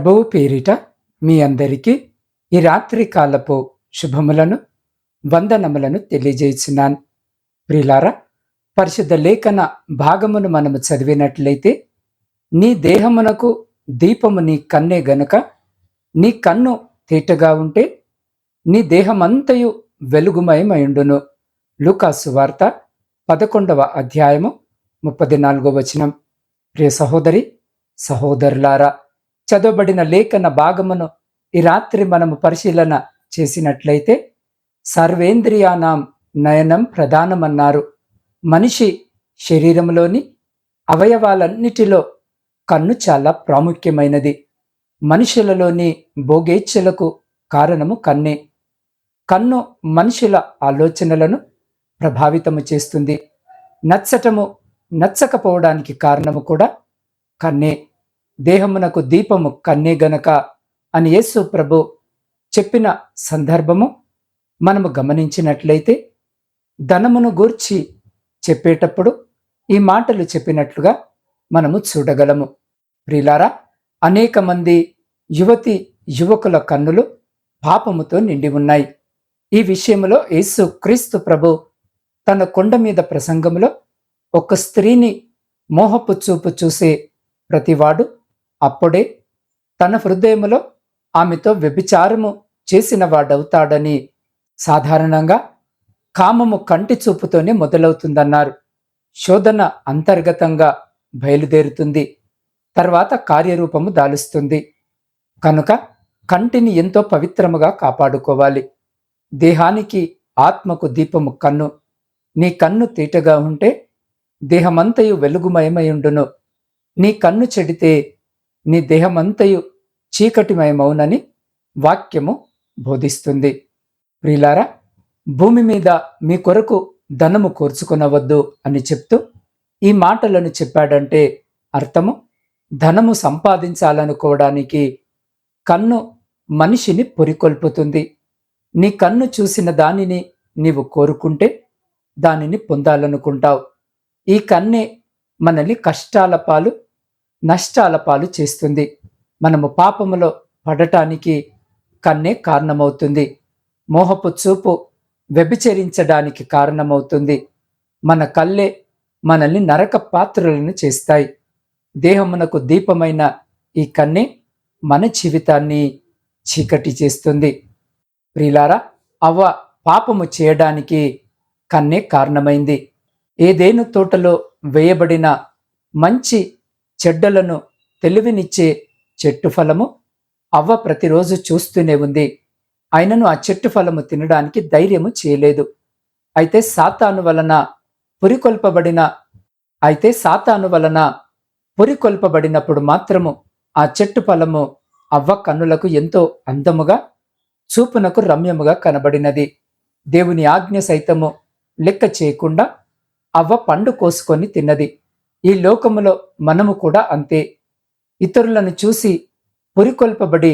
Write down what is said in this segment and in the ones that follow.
ప్రభువు పేరిట మీ అందరికీ ఈ రాత్రి కాలపు శుభములను వందనములను తెలియజేస్తున్నాను ప్రిలారా పరిశుద్ధ లేఖన భాగమును మనము చదివినట్లయితే నీ దేహమునకు దీపము నీ కన్నే గనుక నీ కన్ను తేటగా ఉంటే నీ దేహమంతయు వెలుగుమయమయుండును. లూకాసు వార్త పదకొండవ అధ్యాయము ముప్పది నాలుగో వచనం. ప్రియ సహోదరి సహోదరులారా చదవబడిన లేఖన భాగమును ఈ రాత్రి మనము పరిశీలన చేసినట్లయితే సర్వేంద్రియానాం నయనం ప్రధానమన్నారు. మనిషి శరీరంలోని అవయవాలన్నిటిలో కన్ను చాలా ప్రాముఖ్యమైనది. మనుషులలోని భోగేచ్ఛలకు కారణము కన్నే. కన్ను మనుషుల ఆలోచనలను ప్రభావితము చేస్తుంది. నచ్చటము నచ్చకపోవడానికి కారణము కూడా కన్నే. దేహమునకు దీపము కన్నే గనక అని యేసు ప్రభు చెప్పిన సందర్భము మనము గమనించినట్లయితే ధనమును గూర్చి చెప్పేటప్పుడు ఈ మాటలు చెప్పినట్లుగా మనము చూడగలము. ప్రిలారా అనేక మంది యువతి యువకుల కన్నులు పాపముతో నిండి ఉన్నాయి. ఈ విషయంలో యేసు క్రీస్తు ప్రభు తన కొండ మీద ప్రసంగంలో ఒక స్త్రీని మోహపు చూపు చూసే ప్రతివాడు అప్పుడే తన హృదయములో ఆమెతో వ్యభిచారము చేసిన వాడవుతాడని సాధారణంగా కామము కంటి చూపుతోనే మొదలవుతుందన్నారు. శోధన అంతర్గతంగా బయలుదేరుతుంది. తర్వాత కార్యరూపము దాలుస్తుంది. కనుక కంటిని ఎంతో పవిత్రముగా కాపాడుకోవాలి. దేహానికి ఆత్మకు దీపము కన్ను. నీ కన్ను తీటగా ఉంటే దేహమంతయు వెలుగుమయమయుండును నీ కన్ను చెడితే నీ దేహమంతయు చీకటిమయమౌనని వాక్యము బోధిస్తుంది. ప్రియులారా భూమి మీద మీ కొరకు ధనము కోర్చుకునవద్దు అని చెప్తూ ఈ మాటలను చెప్పాడంటే అర్థము ధనము సంపాదించాలనుకోవడానికి కన్ను మనిషిని పొరికొల్పుతుంది. నీ కన్ను చూసిన దానిని నీవు కోరుకుంటే దానిని పొందాలనుకుంటావు. ఈ కన్నే మనల్ని కష్టాల పాలు నష్టాల పాలు చేస్తుంది. మనము పాపములో పడటానికి కన్నే కారణమవుతుంది. మోహపు చూపు వ్యభిచరించడానికి కారణమవుతుంది. మన కళ్ళే మనల్ని నరక పాత్రలను చేస్తాయి. దేహమునకు దీపమైన ఈ కన్నే మన జీవితాన్ని చీకటి చేస్తుంది. ప్రిలారా అవ్వ పాపము చేయడానికి కన్నే కారణమైంది. ఏదేను తోటలో వేయబడిన మంచి చెడ్డలను తెలివినిచ్చే చెట్టు ఫలము అవ్వ ప్రతిరోజు చూస్తూనే ఉంది. ఆయనను ఆ చెట్టు ఫలము తినడానికి ధైర్యము చేయలేదు. అయితే సాతాను వలన పురికొల్పబడిన అయితే సాతాను వలన పురికొల్పబడినప్పుడు మాత్రము ఆ చెట్టు ఫలము అవ్వ కన్నులకు ఎంతో అందముగా చూపునకు రమ్యముగా కనబడినది. దేవుని ఆజ్ఞ సైతము లెక్క చేయకుండా అవ్వ పండు కోసుకొని తిన్నది. ఈ లోకములో మనము కూడా అంతే. ఇతరులను చూసి పురికొల్పబడి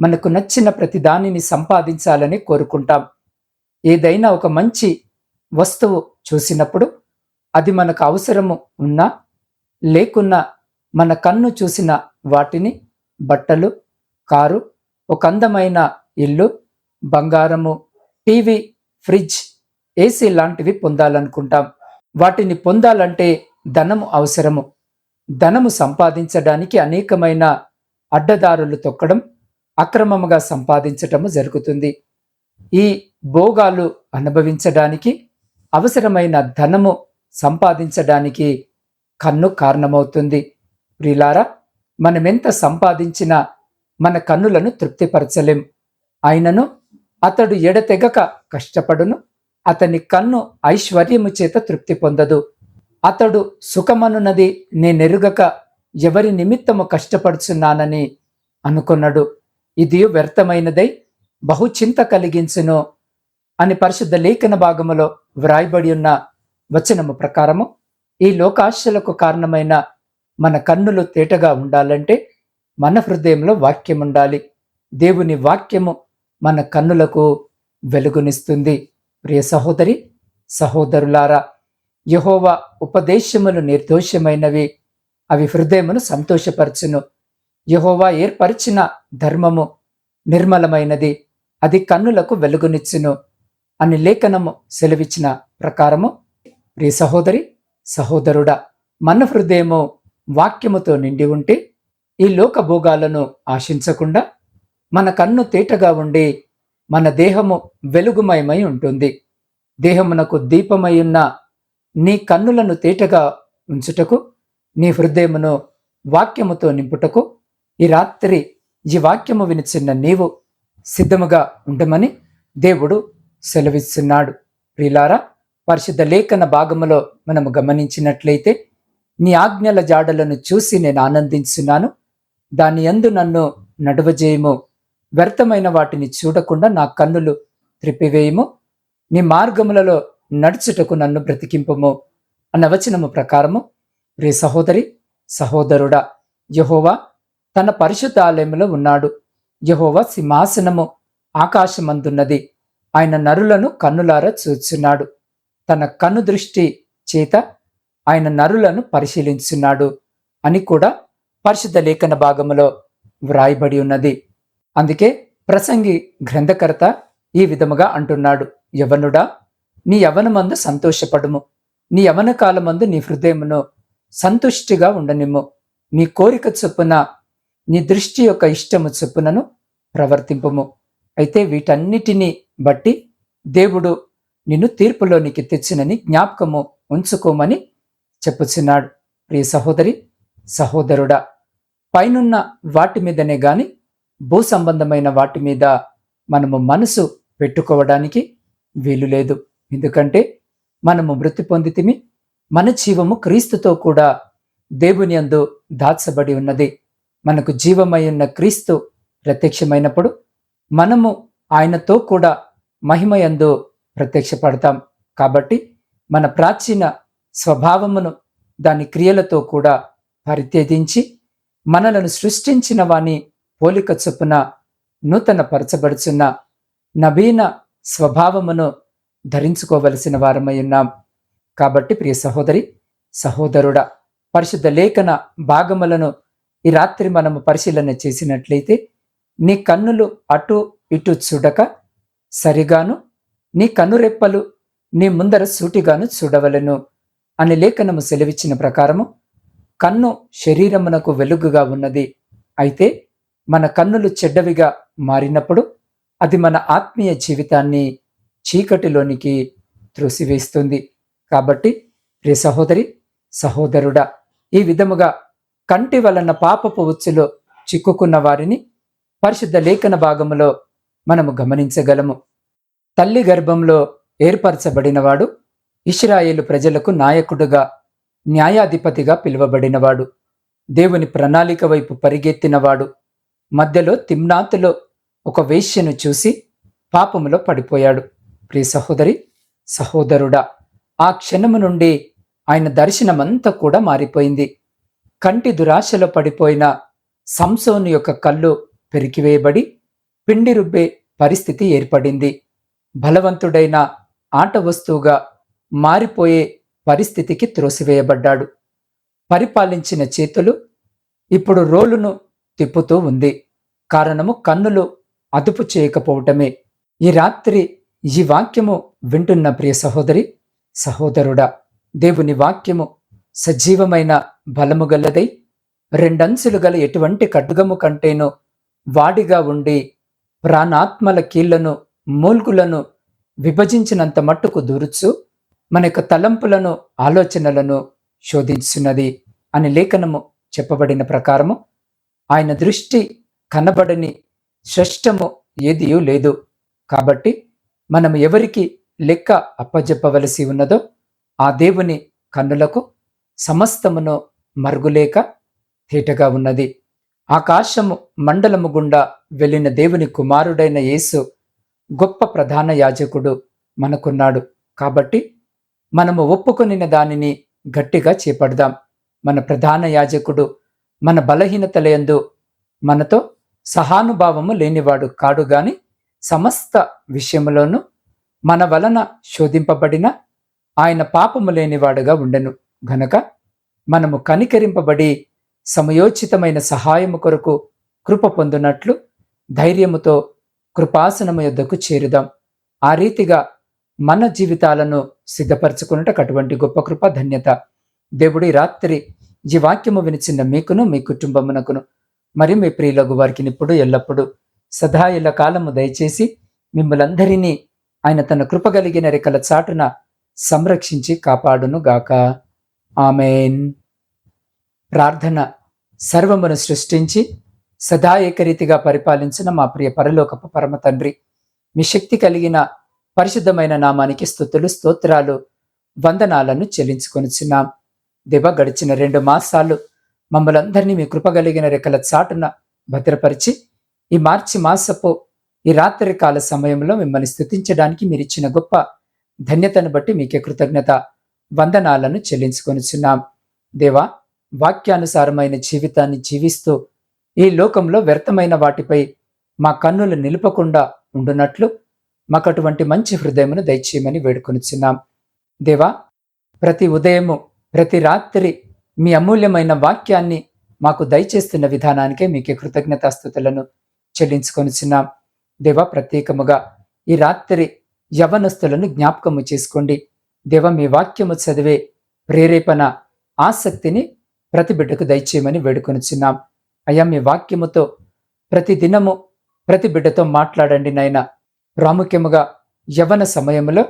మనకు నచ్చిన ప్రతి దానిని సంపాదించాలని కోరుకుంటాం. ఏదైనా ఒక మంచి వస్తువు చూసినప్పుడు అది మనకు అవసరము ఉన్నా లేకున్నా మన కన్ను చూసిన వాటిని బట్టలు కారు ఒక అందమైన ఇల్లు బంగారము టీవీ ఫ్రిడ్జ్ ఏసీ లాంటివి పొందాలనుకుంటాం. వాటిని పొందాలంటే ధనము అవసరము. ధనము సంపాదించడానికి అనేకమైన అడ్డదారులు తొక్కడం అక్రమముగా సంపాదించటము జరుగుతుంది. ఈ భోగాలు అనుభవించడానికి అవసరమైన ధనము సంపాదించడానికి కన్ను కారణమవుతుంది. ప్రిలారా మనమెంత సంపాదించినా మన కన్నులను తృప్తిపరచలేం. అయినను అతడు ఎడతెగక కష్టపడును అతని కన్ను ఐశ్వర్యము చేత తృప్తి పొందదు. అతడు సుఖమనున్నది నేనెరుగక ఎవరి నిమిత్తము కష్టపడుచున్నానని అనుకున్నాడు. ఇది వ్యర్థమైనదై బహుచింత కలిగించును అని పరిశుద్ధ లేఖన భాగములో వ్రాయబడి ఉన్న వచనము ప్రకారము ఈ లోకాశలకు కారణమైన మన కన్నులు తేటగా ఉండాలంటే మన హృదయంలో వాక్యం ఉండాలి దేవుని వాక్యము మన కన్నులకు వెలుగునిస్తుంది. ప్రియ సహోదరి సహోదరులారా యహోవా ఉపదేశములు నిర్దోషమైనవి అవి హృదయమును సంతోషపరచును. యహోవా ఏర్పరిచిన ధర్మము నిర్మలమైనది అది కన్నులకు వెలుగునిచ్చును. అని లేఖనము సెలవిచ్చిన ప్రకారము ప్రియ సహోదరి సహోదరుడా మన హృదయము వాక్యముతో నిండి ఉంటే ఈ లోక భోగాలను ఆశించకుండా మన కన్ను తేటగా ఉండి మన దేహము వెలుగుమయమై ఉంటుంది. దేహమునకు దీపమై ఉన్న నీ కన్నులను తేటగా ఉంచుటకు నీ హృదయమును వాక్యముతో నింపుటకు ఈ రాత్రి ఈ వాక్యము వినిచిన్న నీవు సిద్ధముగా ఉండమని దేవుడు సెలవిస్తున్నాడు. ప్రిలారా పరిశుద్ధ లేఖన భాగములో మనము గమనించినట్లయితే నీ ఆజ్ఞల జాడలను చూసి నేను ఆనందించున్నాను. దాని ఎందు నన్ను నడువజేయము. వ్యర్థమైన వాటిని చూడకుండా నా కన్నులు త్రిప్పివేయము. నీ మార్గములలో నడుచుటకు నన్ను బ్రతికింపము అన్న వచనము ప్రకారము ప్రియ సహోదరి సహోదరుడా యహోవా తన పరిశుద్ధ ఆలయములో ఉన్నాడు. యహోవా సింహాసనము ఆకాశమందున్నది. ఆయన నరులను కన్నులారా చూచున్నాడు. తన కన్ను దృష్టి చేత ఆయన నరులను పరిశీలించున్నాడు అని కూడా పరిశుద్ధ లేఖన భాగములో వ్రాయబడి ఉన్నది. అందుకే ప్రసంగి గ్రంథకర్త ఈ విధముగా అంటున్నాడు. యవనుడా నీ యవనమందు సంతోషపడుము. నీ యవన కాలమందు నీ హృదయమును సంతుష్టిగా ఉండనిమ్ము. నీ కోరిక చొప్పున నీ దృష్టి యొక్క ఇష్టము చొప్పునను ప్రవర్తింపము. అయితే వీటన్నిటినీ బట్టి దేవుడు నిన్ను తీర్పులోనికి తెచ్చినని జ్ఞాపకము ఉంచుకోమని చెప్పుచున్నాడు. ప్రియ సహోదరి సహోదరుడా పైనున్న వాటి మీదనే గాని భూ సంబంధమైన వాటి మీద మనము మనసు పెట్టుకోవడానికి వీలు లేదు. ఎందుకంటే మనము మృతి పొందితిమి మన జీవము క్రీస్తుతో కూడా దేవుని అందు దాచబడి ఉన్నది. మనకు జీవమై ఉన్న క్రీస్తు ప్రత్యక్షమైనప్పుడు మనము ఆయనతో కూడా మహిమయందు ప్రత్యక్షపడతాం. కాబట్టి మన ప్రాచీన స్వభావమును దాని క్రియలతో కూడా పరిత్యజించి మనలను సృష్టించిన వాని పోలిక చొప్పున నూతన పరచబడుచున్న నవీన స్వభావమును ధరించుకోవలసిన వారమై ఉన్నాం. కాబట్టి ప్రియ సహోదరి సహోదరుడా పరిశుద్ధ లేఖన భాగములను ఈ రాత్రి మనము పరిశీలన చేసినట్లయితే నీ కన్నులు అటు ఇటు చూడక సరిగాను నీ కన్నురెప్పలు నీ ముందర సూటిగాను చూడవలను అని లేఖనము సెలవిచ్చిన ప్రకారము కన్ను శరీరమునకు వెలుగుగా ఉన్నది. అయితే మన కన్నులు చెడ్డవిగా మారినప్పుడు అది మన ఆత్మీయ జీవితాన్ని చీకటిలోనికి త్రోసివేస్తుంది. కాబట్టి ప్రియ సహోదరి సహోదరుడా ఈ విధముగా కంటి వలన పాపపు ఉచ్చులో చిక్కుకున్న వారిని పరిశుద్ధ లేఖన భాగములో మనము గమనించగలము. తల్లి గర్భంలో ఏర్పరచబడినవాడు ఇస్రాయేలు ప్రజలకు నాయకుడుగా న్యాయాధిపతిగా పిలువబడినవాడు. దేవుని ప్రణాళిక వైపు పరిగెత్తినవాడు. మధ్యలో తిమ్నాతులో ఒక వేశ్యను చూసి పాపములో పడిపోయాడు. ప్రియ సహోదరి సహోదరుడా ఆ క్షణము నుండి ఆయన దర్శనమంతా కూడా మారిపోయింది. కంటి దురాశలో పడిపోయిన సంసోను యొక్క కళ్ళు పెరికివేయబడి పిండి రుబ్బే పరిస్థితి ఏర్పడింది. బలవంతుడైన ఆట వస్తువుగా మారిపోయే పరిస్థితికి త్రోసివేయబడ్డాడు. పరిపాలించిన చేతులు ఇప్పుడు రోలును తిప్పుతూ ఉంది. కారణము కన్నులు అదుపు చేయకపోవటమే. ఈ రాత్రి ఈ వాక్యము వింటున్న ప్రియ సహోదరి సహోదరుడా దేవుని వాక్యము సజీవమైన బలము గలదై రెండంచులు గల ఎటువంటి ఖడ్గము కంటేనో వాడిగా ఉండి ప్రాణాత్మల కీళ్ళను మూల్గులను విభజించినంత మట్టుకు దూరుచు మన యొక్క తలంపులను ఆలోచనలను శోధించున్నది అని లేఖనము చెప్పబడిన ప్రకారము ఆయన దృష్టి కనబడని శ్రేష్టము ఏదియూ లేదు. కాబట్టి మనం ఎవరికి లెక్క అప్పజెప్పవలసి ఉన్నదో ఆ దేవుని కన్నులకు సమస్తమును మరుగులేక తేటగా ఉన్నది. ఆకాశము మండలము గుండా వెళ్ళిన దేవుని కుమారుడైన యేసు గొప్ప ప్రధాన యాజకుడు మనకున్నాడు. కాబట్టి మనము ఒప్పుకొనిన దానిని గట్టిగా చేపడదాం. మన ప్రధాన యాజకుడు మన బలహీనతలయందు మనతో సహానుభావము లేనివాడు కాడు గాని సమస్త విషయములోనూ మన వలన శోధింపబడిన ఆయన పాపము లేనివాడుగా ఉండెను. గనక మనము కనికరింపబడి సమయోచితమైన సహాయము కొరకు కృప పొందునట్లు ధైర్యముతో కృపాసనము యొద్దకు చేరుదాం. ఆ రీతిగా మన జీవితాలను సిద్ధపరచుకున్నట్టు అటువంటి గొప్ప కృప ధన్యత. దేవుడి రాత్రి ఈ వాక్యము వినిచిన మీకును మీ కుటుంబమునకును మరి మీ ప్రియులకు వారికి ఇప్పుడు ఎల్లప్పుడూ సదాయుల కాలము దయచేసి మిమ్మలందరినీ ఆయన తన కృప కలిగిన రెక్కల చాటున సంరక్షించి కాపాడును గాక. ఆమెన్. ప్రార్థన సర్వమును సృష్టించి సదా ఏకరీతిగా పరిపాలించిన మా ప్రియ పరలోకపు పరమ తండ్రి మీ శక్తి కలిగిన పరిశుద్ధమైన నామానికి స్థుతులు స్తోత్రాలు వందనాలను చెల్లించుకొనిచున్నాం. దివ గడిచిన రెండు మాసాలు మమ్మలందరినీ మీ కృపగలిగిన రెక్కల చాటున భద్రపరిచి ఈ మార్చి మాసపు ఈ రాత్రి కాల సమయంలో మిమ్మల్ని స్థుతించడానికి మీరు ఇచ్చిన గొప్ప ధన్యతను బట్టి మీకే కృతజ్ఞత వందనాలను చెల్లించుకొనిచున్నాం. దేవా వాక్యానుసారమైన జీవితాన్ని జీవిస్తూ ఈ లోకంలో వ్యర్థమైన వాటిపై మా కన్నులు నిలుపకుండా ఉండునట్లు మాకు అటువంటి మంచి హృదయమును దయచేయమని వేడుకొనిచున్నాం. దేవా ప్రతి ఉదయము ప్రతి రాత్రి మీ అమూల్యమైన వాక్యాన్ని మాకు దయచేస్తున్న విధానానికే మీకే కృతజ్ఞతాస్థుతులను చెల్లించుకొనిచున్నాం దేవ ప్రత్యేకముగా ఈ రాత్రి యవనస్తులను జ్ఞాపకము చేసుకోండి. దేవ మీ వాక్యము చదివే ప్రేరేపణ ఆసక్తిని ప్రతి బిడ్డకు దయచేయమని వేడుకొనిచున్నాం అయ్యా మీ వాక్యముతో ప్రతి దినము ప్రతి బిడ్డతో మాట్లాడండి నాయన. ప్రాముఖ్యముగా యవన సమయంలో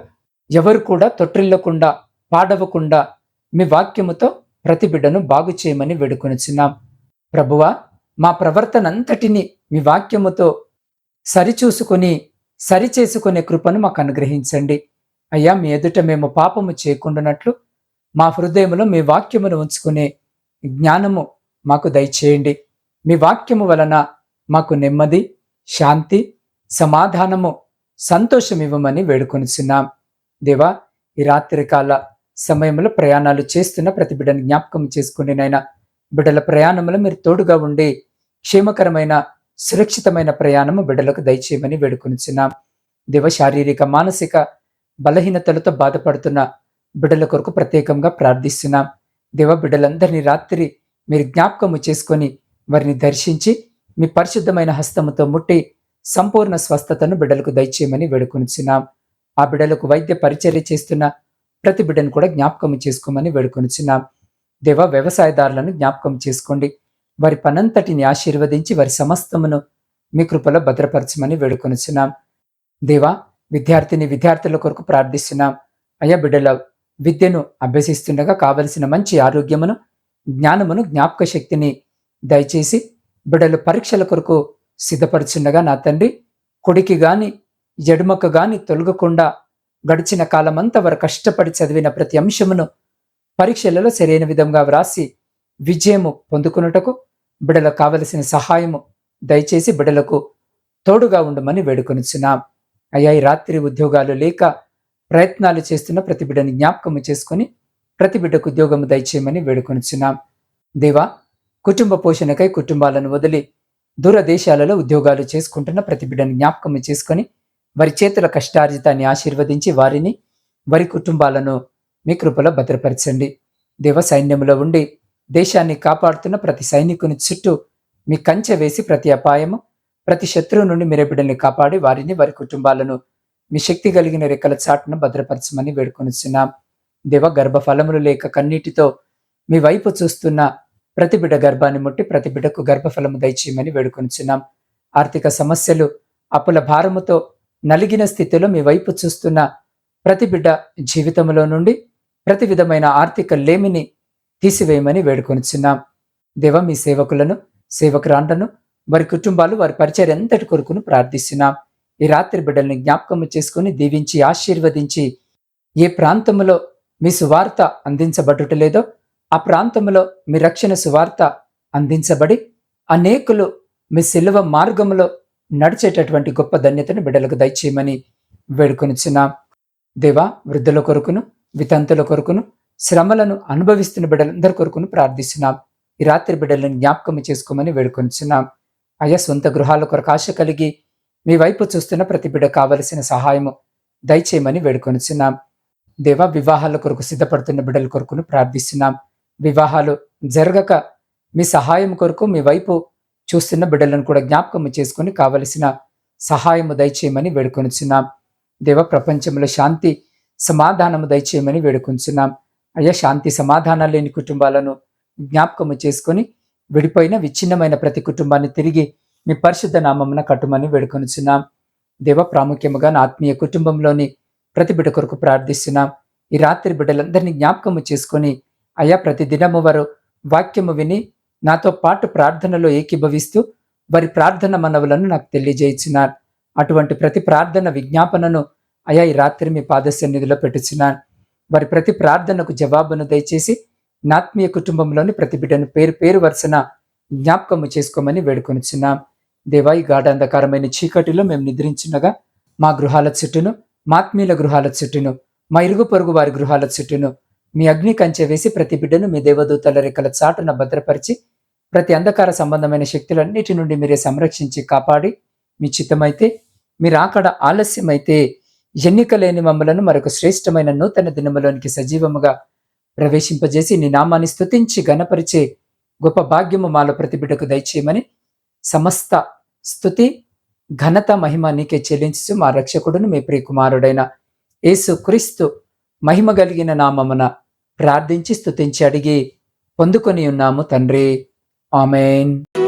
ఎవరు కూడా తొట్టిల్లకుండా పాడవకుండా మీ వాక్యముతో ప్రతి బిడ్డను బాగు చేయమని వేడుకొనిచున్నాం ప్రభువా మా ప్రవర్తనంతటిని మీ వాక్యముతో సరిచూసుకొని సరిచేసుకునే కృపను మాకు అనుగ్రహించండి. అయ్యా మీ ఎదుట మేము పాపము చేయకుండానట్లు మా హృదయంలో మీ వాక్యమును ఉంచుకునే జ్ఞానము మాకు దయచేయండి. మీ వాక్యము వలన మాకు నెమ్మది శాంతి సమాధానము సంతోషం ఇవ్వమని వేడుకొనిచున్నాం. దేవా ఈ రాత్రికాల సమయంలో ప్రయాణాలు చేస్తున్న ప్రతిబిడని జ్ఞాపకం చేసుకోండి నైనా బిడ్డల ప్రయాణంలో మీరు తోడుగా ఉండి క్షేమకరమైన సురక్షితమైన ప్రయాణము బిడ్డలకు దయచేయమని వేడుకొనిచున్నాం. దేవ శారీరక మానసిక బలహీనతలతో బాధపడుతున్న బిడ్డల కొరకు ప్రత్యేకంగా ప్రార్థిస్తున్నాం. దేవ బిడ్డలందరినీ రాత్రి మీరు జ్ఞాపకము చేసుకొని వారిని దర్శించి మీ పరిశుద్ధమైన హస్తముతో ముట్టి సంపూర్ణ స్వస్థతను బిడ్డలకు దయచేయమని వేడుకొనిచున్నాం. ఆ బిడ్డలకు వైద్య పరిచర్య చేస్తున్న ప్రతి బిడ్డను కూడా జ్ఞాపకము చేసుకోమని వేడుకొనిచున్నాం. దేవ వ్యవసాయదారులను జ్ఞాపకం చేసుకోండి. వారి పనంతటిని ఆశీర్వదించి వారి సమస్తమును మీ కృపలో భద్రపరచమని వేడుకొనిచున్నాం. దేవా విద్యార్థిని విద్యార్థుల కొరకు ప్రార్థిస్తున్నాం. అయ్యా బిడ్డల విద్యను అభ్యసిస్తుండగా కావలసిన మంచి ఆరోగ్యమును జ్ఞానమును జ్ఞాపక శక్తిని దయచేసి బిడ్డలు పరీక్షల కొరకు సిద్ధపరుచుండగా నా తండ్రి కొడికి గాని ఎడుమకు గాని తొలగకుండా గడిచిన కాలమంతా వారు కష్టపడి చదివిన ప్రతి అంశమును పరీక్షలలో సరైన విధంగా వ్రాసి విజయము పొందుకున్నటకు బిడలకు కావలసిన సహాయము దయచేసి బిడలకు తోడుగా ఉండమని వేడుకొనిచున్నాం. అయ్యా ఈ రాత్రి ఉద్యోగాలు లేక ప్రయత్నాలు చేస్తున్న ప్రతి బిడ్డని జ్ఞాపకము చేసుకొని ప్రతి బిడ్డకు ఉద్యోగము దయచేయమని వేడుకొనిచున్నాం. దేవా కుటుంబ పోషణకై కుటుంబాలను వదిలి దూరదేశాలలో ఉద్యోగాలు చేసుకుంటున్న ప్రతి బిడ్డని జ్ఞాపకము చేసుకొని వారి చేతుల కష్టార్జితాన్ని ఆశీర్వదించి వారిని వారి కుటుంబాలను మీ కృపలో భద్రపరచండి. దేవ సైన్యంలో ఉండి దేశాన్ని కాపాడుతున్న ప్రతి సైనికుని చుట్టూ మీ కంచె వేసి ప్రతి అపాయము ప్రతి శత్రువు నుండి మీరే బిడ్డల్ని కాపాడి వారిని వారి కుటుంబాలను మీ శక్తి కలిగిన రెక్కల చాటును భద్రపరచమని వేడుకొనిస్తున్నాం దేవ గర్భఫలములు లేక కన్నీటితో మీ వైపు చూస్తున్న ప్రతి బిడ్డ గర్భాన్ని ముట్టి ప్రతి బిడ్డకు గర్భఫలము దయచేయమని వేడుకొనిచున్నాం. ఆర్థిక సమస్యలు అప్పుల భారముతో నలిగిన స్థితిలో మీ వైపు చూస్తున్న ప్రతి బిడ్డ జీవితంలో నుండి ప్రతి విధమైన ఆర్థిక లేమిని తీసివేయమని వేడుకొనిచున్నాం దేవ మీ సేవకులను సేవకురాండను వారి కుటుంబాలు వారి పరిచయం ఎంతటి కొరకును ప్రార్థిస్తున్నాం. ఈ రాత్రి బిడ్డల్ని జ్ఞాపకము చేసుకుని దీవించి ఆశీర్వదించి ఏ ప్రాంతంలో మీ సువార్త అందించబడుటలేదో ఆ ప్రాంతంలో మీ రక్షణ సువార్త అందించబడి అనేకులు మీ సిలువ మార్గంలో నడిచేటటువంటి గొప్ప ధన్యతను బిడ్డలకు దయచేయమని వేడుకొనిచున్నాం దేవా వృద్ధుల కొరకును వితంతుల కొరకును శ్రమలను అనుభవిస్తున్న బిడ్డలందరి కొరకును ప్రార్థిస్తున్నాం. ఈ రాత్రి బిడ్డలను జ్ఞాపకం చేసుకోమని వేడుకొంచున్నాం. అయ్యా సొంత గృహాల కొరకు ఆశ కలిగి మీ వైపు చూస్తున్న ప్రతి బిడ్డ కావలసిన సహాయము దయచేయమని వేడుకొనిచున్నాం దేవా వివాహాల కొరకు సిద్ధపడుతున్న బిడ్డల కొరకును ప్రార్థిస్తున్నాం. వివాహాలు జరగక మీ సహాయం కొరకు మీ వైపు చూస్తున్న బిడ్డలను కూడా జ్ఞాపకం చేసుకొని కావలసిన సహాయము దయచేయమని వేడుకొనిచున్నాం దేవ ప్రపంచంలో శాంతి సమాధానము దయచేయమని వేడుకొంచున్నాం. అయ్యా శాంతి సమాధానాలు లేని కుటుంబాలను జ్ఞాపకము చేసుకొని విడిపోయిన విచ్ఛిన్నమైన ప్రతి కుటుంబాన్ని తిరిగి మీ పరిశుద్ధ నామమున కట్టుమని వేడుకొనుచున్నాం దేవ ప్రాముఖ్యముగా నా ఆత్మీయ కుటుంబంలోని ప్రతి బిడ్డ కొరకు ప్రార్థిస్తున్నాం. ఈ రాత్రి బిడ్డలందరినీ జ్ఞాపకము చేసుకొని అయ్యా ప్రతి దినము వారు వాక్యము విని నాతో పాటు ప్రార్థనలో ఏకీభవిస్తూ వారి ప్రార్థన మనవులను నాకు తెలియజేయించినారు అటువంటి ప్రతి ప్రార్థన విజ్ఞాపనను అయా ఈ రాత్రి మీ పాద సన్నిధిలో పెట్టుచున్నాను వారి ప్రతి ప్రార్థనకు జవాబును దయచేసి నాత్మీయ కుటుంబంలోని ప్రతి బిడ్డను పేరు పేరు వరుసన జ్ఞాపకము చేసుకోమని వేడుకొనిచున్నాం. దేవా ఈ గాఢాంధకారమైన చీకటిలో మేము నిద్రించినగా మా గృహాల చుట్టూను మాత్మీయుల గృహాల చుట్టూను మా ఇరుగు పొరుగు వారి గృహాల చుట్టూను మీ అగ్ని కంచె వేసి ప్రతి బిడ్డను మీ దేవదూతల రెక్కల చాటున భద్రపరిచి ప్రతి అంధకార సంబంధమైన శక్తులన్నిటి నుండి మీరే సంరక్షించి కాపాడి మీ చిత్తమైతే మీరు అక్కడ ఆలస్యమైతే ఎన్నిక లేని మమ్మలను మరొక శ్రేష్టమైన నూతన దినములోనికి సజీవముగా ప్రవేశింపజేసి నీ నామాన్ని స్థుతించి గణపరిచే గొప్ప భాగ్యము మాలో ప్రతి బిడ్డకు దయచేయమని సమస్త స్థుతి ఘనత మహిమ నీకే చెల్లించు మా రక్షకుడును మీ ప్రియకుమారుడైన యేసు క్రీస్తు మహిమ కలిగిన నామమున ప్రార్థించి స్థుతించి అడిగి పొందుకొని ఉన్నాము తండ్రి. ఆమెన్.